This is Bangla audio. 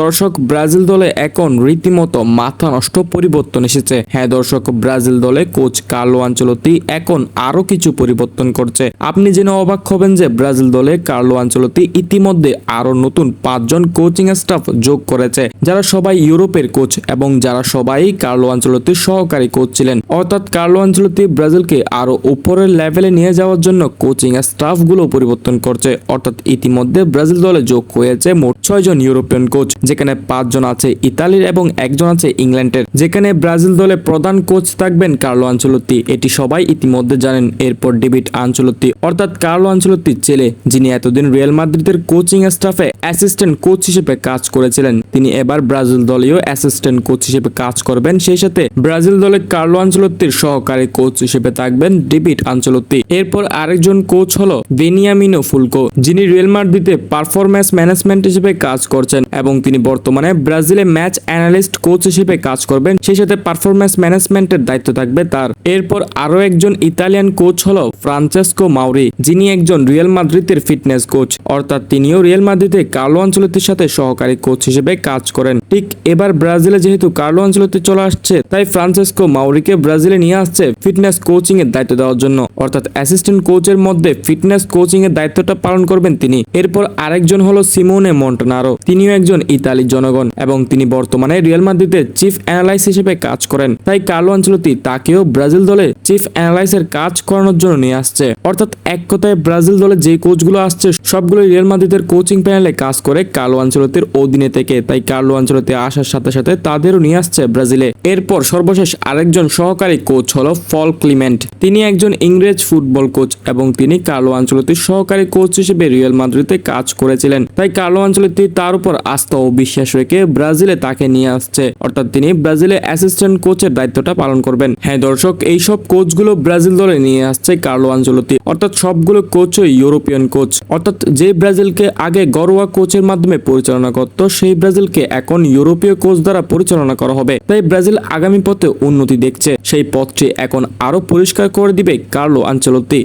দর্শক, ব্রাজিল দলে এখন রীতিমতো মাথা নষ্ট পরিবর্তন এসেছে। হ্যাঁ দর্শক, ব্রাজিল দলে কোচ কার্লো আঞ্চলতি এখন আরও কিছু পরিবর্তন করছে। আপনি জেনে অবাক হবেন যে ব্রাজিল দলে কার্লো আঞ্চলতি ইতিমধ্যে আরও নতুন পাঁচজন কোচিং স্টাফ যোগ করেছে, যারা সবাই ইউরোপের কোচ এবং যারা সবাই কার্লো আঞ্চলতির সহকারী কোচ ছিলেন। অর্থাৎ কার্লো আঞ্চলতি ব্রাজিলকে আরও উপরের লেভেলে নিয়ে যাওয়ার জন্য কোচিং স্টাফগুলো পরিবর্তন করছে। অর্থাৎ ইতিমধ্যে ব্রাজিল দলে যোগ হয়েছে মোট ছয়জন ইউরোপিয়ান কোচ। যেখানে পাঁচজন আছে ইতালির এবং একজন আছে ইংল্যান্ডের। যেখানে ব্রাজিল দলে প্রধান কোচ থাকবেন কার্লো আঞ্চলত্তি এটি সবাই ইতিমধ্যে জানেন। এরপর ডেভিড আঞ্চলত্তি অর্থাৎ কার্লো আঞ্চলত্তির ছেলে, যিনি এতদিন রিয়াল মাদ্রিদের কোচিং স্টাফে অ্যাসিস্ট্যান্ট কোচ হিসেবে কাজ করেছিলেন। তিনি এবার ব্রাজিল দলীয় অ্যাসিস্ট্যান্ট কোচ হিসেবে কাজ করবেন। সেই সাথে ব্রাজিল দলে কার্লো আঞ্চলত্তির সহকারী কোচ হিসেবে থাকবেন ডেভিড আঞ্চলত্তি। এরপর আরেকজন কোচ হলো বেনিয়ামিনো ফুলকো, যিনি রিয়াল মাদ্রিদে পারফরম্যান্স ম্যানেজমেন্ট হিসেবে কাজ করছেন এবং তিনি বর্তমানে ব্রাজিলে ম্যাচ অ্যানালিস্ট কোচ হিসেবে কাজ করবেন। সেই সাথে পারফরম্যান্স ম্যানেজমেন্টের দায়িত্ব থাকবে তার। এরপর আরও একজন ইতালিয়ান কোচ হলো ফ্রান্সেসকো মাউরি যিনি একজন রিয়েল মাদ্রিদের ফিটনেস কোচ অর্থাৎ তিনিও রিয়েল মাদ্রিদে কার্লো আঞ্চলতির সাথে সহকারী কোচ হিসেবে কাজ করেন। ঠিক এবার ব্রাজিলে যেহেতু কার্লো আঞ্চলতি চলে আসছে, তাই ফ্রান্সেসকো মাউরিকে ব্রাজিলে নিয়ে আসছে ফিটনেস কোচিং এর দায়িত্ব দেওয়ার জন্য। অর্থাৎ অ্যাসিস্ট্যান্ট কোচের মধ্যে ফিটনেস কোচিং এর দায়িত্বটা পালন করবেন তিনি। এরপর আরেকজন হলো সিমোনে মন্টনারো। তিনিও একজন ইতালির জনগণ এবং তিনি বর্তমানে রিয়াল মাদ্রিদের চিফ অ্যানালাইস হিসেবে কাজ করেন। তাই কার্লো আঞ্চলতি তাকেও ব্রাজিল দলে চিফ অ্যানালাইসের কাজ করানোর জন্য নিয়ে আসছে। অর্থাৎ এক কথায় ব্রাজিল দলে যে কোচগুলো আসছে সবগুলো রিয়াল মাদ্রিদের কোচিং প্যানেলে কাজ করে কার্লো আঞ্চলতির অধীনে থেকে। তাই কার্লো আঞ্চলতি আসার সাথে সাথে তাদেরও নিয়ে আসছে ব্রাজিলে। এরপর সর্বশেষ আরেকজন সহকারী কোচ হলো ফল ক্লিমেন্ট। তিনি একজন ইংরেজ ফুটবল কোচ এবং তিনি কার্লো আঞ্চলতির সহকারী কোচ হিসেবে রিয়াল মাদ্রিদে কাজ করেছিলেন। তাই কার্লো আঞ্চলতি তার উপর আস্থা ও বিশ্বাস রেখে ব্রাজিলে তাকে নিয়ে আসছে। অর্থাৎ তিনি ব্রাজিলে অ্যাসিস্ট্যান্ট কোচের দায়িত্বটা পালন করবেন। হ্যাঁ দর্শক এই সব কোচগুলো ব্রাজিল দলে নিয়ে আসছে কার্লো আঞ্চলতি। অর্থাৎ সবগুলো কোচই ইউরোপিয়ান কোচ। অর্থাৎ যে ব্রাজিলকে আগে ঘরোয়া কোচের মাধ্যমে পরিচালনা করত, সেই ব্রাজিলকে এখন ইউরোপীয় কোচ দ্বারা পরিচালনা করা হবে। তাই ব্রাজিল আগামী পথে উন্নতি দেখছে। সেই পথটি এখন আরও পরিষ্কার করে দিবে কার্লো আঞ্চলতি